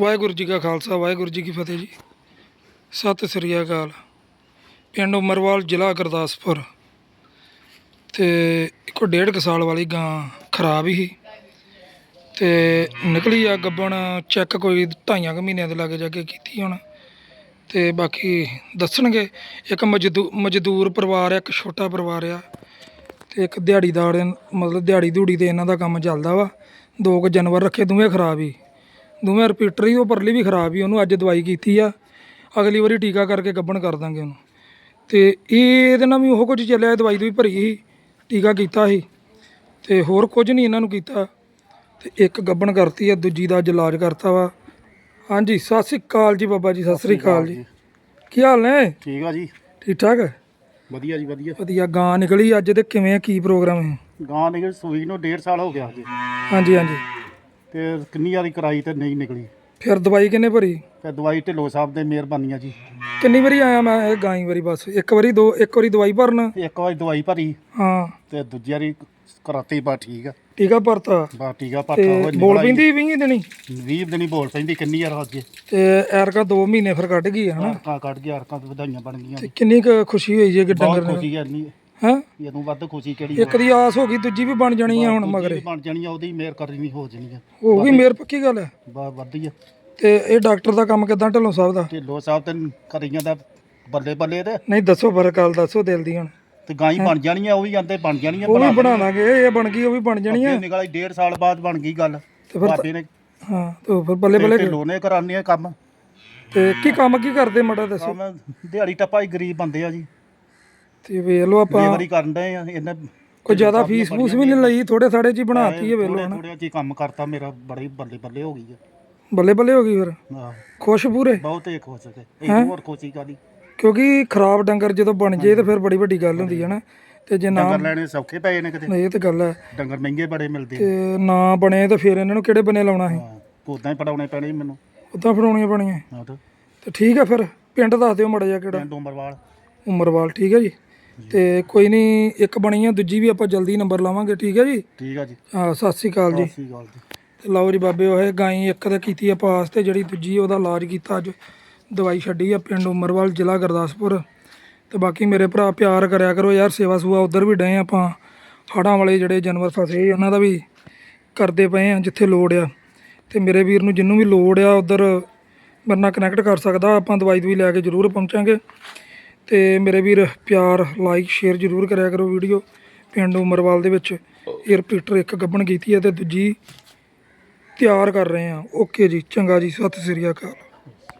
ਵਾਹਿਗੁਰੂ ਜੀ ਕਾ ਖਾਲਸਾ, ਵਾਹਿਗੁਰੂ ਜੀ ਕੀ ਫਤਿਹ ਜੀ। ਸਤਿ ਸ੍ਰੀ ਅਕਾਲ। ਪਿੰਡ ਉਮਰਵਾਲ, ਜ਼ਿਲ੍ਹਾ ਗੁਰਦਾਸਪੁਰ। ਤੇ ਇੱਕੋ ਡੇਢ ਕੁ ਸਾਲ ਵਾਲੀ ਗਾਂ ਖਰਾਬ ਹੀ। ਤੇ ਨਿਕਲੀ ਆ ਗੱਬਣ, ਚੈੱਕ ਕੋਈ ਢਾਈਆਂ ਕੁ ਮਹੀਨਿਆਂ ਦੇ ਲਾਗੇ ਜਾ ਕੇ ਕੀਤੀ ਹੁਣ। ਤੇ ਬਾਕੀ ਦੱਸਣਗੇ, ਇੱਕ ਮਜ਼ਦੂ, ਮਜ਼ਦੂਰ ਪਰਿਵਾਰ ਆ, ਇੱਕ ਛੋਟਾ ਪਰਿਵਾਰ ਆ। ਤੇ ਇੱਕ ਦਿਹਾੜੀਦਾਰ, ਮਤਲਬ ਦਿਹਾੜੀ ਦੂੜੀ ਤੇ ਇਹਨਾਂ ਦਾ ਕੰਮ ਚੱਲਦਾ ਵਾ। ਦੋ ਕੁ ਜਾਨਵਰ ਰੱਖੇ, ਦੋਵੇਂ ਖਰਾਬ ਹੀ। ਦੋਵੇਂ ਰਿਪੀਟਰ ਹੀ ਉਹ ਪਰਲੀ ਵੀ ਖਰਾਬ ਹੀ ਉਹਨੂੰ ਅੱਜ ਦਵਾਈ ਕੀਤੀ ਆ। ਅਗਲੀ ਵਾਰੀ ਟੀਕਾ ਕਰਕੇ ਗੱਬਣ ਕਰ ਦਾਂਗੇ ਉਹਨੂੰ। ਤੇ ਇਹ ਇਹਦੇ ਨਾਲ ਵੀ ਉਹ ਕੁਝ ਚੱਲਿਆ ਦਵਾਈ ਦੀ ਵੀ ਭਰੀ ਸੀ ਟੀਕਾ ਕੀਤਾ ਸੀ। ਤੇ ਹੋਰ ਕੁਝ ਨਹੀਂ ਇਹਨਾਂ ਨੂੰ ਕੀਤਾ। ਤੇ ਇੱਕ ਗੱਬਣ ਕਰਤੀ ਆ ਦੂਜੀ ਦਾ ਅੱਜ ਇਲਾਜ ਕਰਤਾ ਵਾ। ਹਾਂਜੀ ਸਤਿ ਸ੍ਰੀ ਅਕਾਲ ਜੀ ਬਾਬਾ ਜੀ ਸਤਿ ਸ੍ਰੀ ਅਕਾਲ ਜੀ। ਕੀ ਹਾਲ ਨੇ? ਠੀਕ ਆ ਜੀ। ਠੀਕ ਠਾਕ ਵਧੀਆ ਜੀ ਵਧੀਆ। ਵਧੀਆ ਗਾਂ ਨਿਕਲੀ ਅੱਜ ਤੇ ਕਿਵੇਂ ਆ, ਕੀ ਪ੍ਰੋਗਰਾਮ ਹੈ? ਗਾਂ ਨਿਕਲ ਸੂਈ ਨੂੰ 1.5 ਸਾਲ ਹੋ ਗਿਆ ਜੀ ਹਾਂਜੀ ਹਾਂਜੀ। ਤੇ ਕਿੰਨੀ ਵਾਰੀ ਕਰਾਈ ਤੇ ਨਹੀਂ ਨਿਕਲੀ। ਫਿਰ ਦਵਾਈ ਕਿੰਨੇ ਭਰੀ? ਤੇ ਦਵਾਈ ਢਿੱਲੋਂ ਸਾਹਿਬ ਦੇ ਮਿਹਰਬਾਨੀਆਂ ਜੀ। ਕਿੰਨੀ ਵਾਰੀ ਆਇਆ ਮੈਂ ਇਹ ਗਾਂ ਹੀ ਵਾਰੀ ਬਸ? ਇੱਕ ਵਾਰੀ ਦੋ ਇੱਕ ਵਾਰੀ ਦਵਾਈ ਭਰਨ? ਇੱਕ ਵਾਰੀ ਦਵਾਈ ਭਰੀ। ਹਾਂ। ਤੇ ਦੂਜੀ ਵਾਰੀ ਕਰਾਤੀ ਬਾ ਠੀਕ ਆ। ਟੀਕਾ ਭਰਤਾ? ਬਾ ਟੀਕਾ ਤੇ ਪੱਟਾ ਬੋਲ ਪੈਂਦੀ 20 ਦਿਨੀ? 20 ਦਿਨੀ ਬੋਲ ਪੈਂਦੀ ਕਿੰਨੀ ਵਾਰ ਅੱਜ? ਤੇ ਐਰਕਾ 2 ਮਹੀਨੇ ਫਿਰ ਕੱਢ ਗਈ ਹੈ ਹਨਾ? ਕੱਢ ਗਿਆ ਅਰਕਾਂ ਤੋਂ ਵਧਾਈਆਂ ਬਣ ਗਈਆਂ। ਤੇ ਕਿੰਨੀ ਕੁ ਖੁਸ਼ੀ ਹੋਈ ਜੇ ਕਿ ਬਹੁਤ ਡੰਗਰ ਨੇ ਖੁਸ਼ੀ ਨਹੀਂ ਹਾਂ? ਇਹਨੂੰ ਵੱਧ ਖੁਸ਼ੀ ਕਿਹੜੀ ਇੱਕ ਦੀ ਆਸ ਹੋ ਗਈ ਦੂਜੀ ਵੀ ਬਣ ਜਾਣੀ ਆ ਹੁਣ ਮਗਰੇ। ਬਣ ਜਾਣੀ ਆ ਉਹਦੀ ਮਿਹਰ ਕਰਨੀ ਹੋ ਜਾਣੀ ਆ। ਉਹ ਵੀ ਮੇਰ ਪੱਕੀ ਗੱਲ ਹੈ ਬਾ ਵਧੀਆ ਤੇ ਇਹ ਡਾਕਟਰ ਦਾ ਕੰਮ ਕਿਦਾਂ ਢੱਲੋਂ ਸਾਹਿਬ ਦਾ? ਢਿੱਲੋਂ ਸਾਹਿਬ ਤੇ ਕਰੀਆਂ ਦਾ ਬੱਲੇ ਬੱਲੇ ਤੇ। ਨਹੀਂ ਦੱਸੋ ਫ਼ਰਕ ਗੱਲ ਦੱਸੋ ਦਿਲ ਦੀ ਹੁਣ। ਤੇ ਗਾਂ ਹੀ? ਬਣ ਜਾਣੀਆਂ ਉਹ ਵੀ ਜਾਂਦੇ ਬਣ ਜਾਣੀਆਂ ਉਹ ਵੀ ਬਣਾ ਬਣਾ ਦਾਂਗੇ ਇਹ ਬਣ ਗਈ ਉਹ ਵੀ ਬਣ ਜਾਣੀ ਆ। ਨਿਕਲ ਡੇਢ ਸਾਲ ਬਾਅਦ ਬਣ ਗਈ ਗੱਲ। ਤੇ ਫਿਰ ਬਾਬੇ ਨੇ ਹਾਂ ਤੇ ਫਿਰ ਬੱਲੇ ਬੱਲੇ ਢਿੱਲੋਂ ਨੇ ਕਰਾਨੇ ਆ ਕੰਮ। ਤੇ ਕੀ ਕੰਮ ਕੀ ਕਰਦੇ ਮੜਾ ਦੱਸੋ? ਦਿਹਾੜੀ ਟੱਪਾ ਹੀ ਗਰੀਬ ਬੰਦੇ ਆ ਜੀ। ਤੇ ਵੇਖ ਲਓ ਆਪਾਂ ਲੇਬਰ ਹੀ ਕਰਨ ਡਏ ਆ ਇਹਨੇ ਕੋਈ ਜ਼ਿਆਦਾ ਫੀਸ ਫੂਸ ਵੀ ਨਹੀਂ ਲਈ ਥੋੜੇ ਸਾੜੇ ਚ ਹੀ ਬਣਾਤੀ ਹੈ ਵੇਖ ਲਓ ਹਨਾ। ਥੋੜੇ ਜੀ ਕੰਮ ਕਰਤਾ ਮੇਰਾ ਬੜੇ ਬੱਲੇ ਬੱਲੇ ਹੋ ਗਈ ਆ। ਬੱਲੇ ਬੱਲੇ ਹੋ ਗਈ ਫਿਰ? ਆਹ, ਖੁਸ਼ ਪੂਰੇ? ਬਹੁਤ ਇੱਕ ਹੋ? ਸਕੇ ਇਹ ਹੋਰ ਖੁਸ਼ੀ ਕਾਦੀ ਕਿਉਂਕਿ ਖਰਾਬ ਡੰਗਰ ਜਦੋਂ ਬਣ ਜੇ ਤੇ ਫਿਰ ਬੜੀ ਵੱਡੀ ਗੱਲ ਹੁੰਦੀ ਹੈ ਨਾ। ਤੇ ਜੇ ਨਾ ਡੰਗਰ ਲੈਣੇ ਸੌਖੇ ਪਏ ਨੇ ਕਿਤੇ। ਇਹ ਤੇ ਗੱਲ ਹੈ ਡੰਗਰ ਮਹਿੰਗੇ ਬੜੇ ਮਿਲਦੇ ਤੇ ਨਾ। ਬਣੇ ਤੇ ਫਿਰ ਇਹਨਾਂ ਨੂੰ ਕਿਹੜੇ ਬਨੇ ਲਾਉਣਾ ਸੀ? ਹਾਂ ਉਦਾਂ ਹੀ ਪੜਾਉਣੇ ਪੈਣੇ ਸੀ ਮੈਨੂੰ। ਉਦਾਂ ਫੜਾਉਣੀਆਂ ਬਣੀਆਂ ਹਾਂ ਤੇ। ਤੇ ਠੀਕ ਹੈ ਫਿਰ ਪਿੰਡ ਦੱਸ ਦਿਓ ਮੜਾ ਜਾ ਕਿਹੜਾ। ਪਿੰਡ ਉਮਰਵਾਲ। ਉਮਰਵਾਲ ਠੀਕ ਹੈ ਜੀ। ਤੇ ਕੋਈ ਨਹੀਂ ਇੱਕ ਬਣੀ ਆ ਦੂਜੀ ਵੀ ਆਪਾਂ ਜਲਦੀ ਨੰਬਰ ਲਾਵਾਂਗੇ ਠੀਕ ਹੈ ਜੀ? ਠੀਕ ਆ ਜੀ। ਹਾਂ ਸਤਿ ਸ੍ਰੀ ਅਕਾਲ ਜੀ। ਤੇ ਲਓ ਜੀ ਬਾਬੇ ਉਹ ਗਾਈ ਇੱਕ ਤੇ ਕੀਤੀ ਆ ਪਾਸ ਤੇ ਜਿਹੜੀ ਦੂਜੀ ਉਹਦਾ ਇਲਾਜ ਕੀਤਾ ਅੱਜ। ਦਵਾਈ ਛੱਡੀ ਆ ਪਿੰਡ ਉਮਰਵਾਲ ਜ਼ਿਲ੍ਹਾ ਗੁਰਦਾਸਪੁਰ। ਤੇ ਬਾਕੀ ਮੇਰੇ ਭਰਾ ਪਿਆਰ ਕਰਿਆ ਕਰੋ ਯਾਰ ਸੇਵਾ ਸੂਆ ਉਧਰ ਵੀ ਡਏ ਆਪਾਂ। ਹੜਾਂ ਵਾਲੇ ਜਿਹੜੇ ਜਾਨਵਰ ਫਸੇ ਉਹਨਾਂ ਦਾ ਵੀ ਕਰਦੇ ਪਏ ਆ ਜਿੱਥੇ ਲੋੜ ਆ। ਤੇ ਮੇਰੇ ਵੀਰ ਨੂੰ ਜਿੰਨੂੰ ਵੀ ਲੋੜ ਆ ਉਧਰ ਮੇਰੇ ਨਾਲ ਕਨੈਕਟ ਕਰ ਸਕਦਾ ਆਪਾਂ ਦਵਾਈ ਦਵਾਈ ਲੈ ਕੇ ਜ਼ਰੂਰ ਪਹੁੰਚਾਂਗੇ। ਅਤੇ ਮੇਰੇ ਵੀਰ ਪਿਆਰ ਲਾਈਕ ਸ਼ੇਅਰ ਜ਼ਰੂਰ ਕਰਿਆ ਕਰੋ ਵੀਡੀਓ ਪਿੰਡ ਉਮਰਵਾਲ ਦੇ ਵਿੱਚ। ਇਹ ਰਿਪੀਟਰ ਇੱਕ ਗੱਬਣ ਕੀਤੀ ਹੈ ਅਤੇ ਦੂਜੀ ਤਿਆਰ ਕਰ ਰਹੇ ਹਾਂ। ਓਕੇ ਜੀ, ਚੰਗਾ ਜੀ, ਸਤਿ ਸ੍ਰੀ ਅਕਾਲ।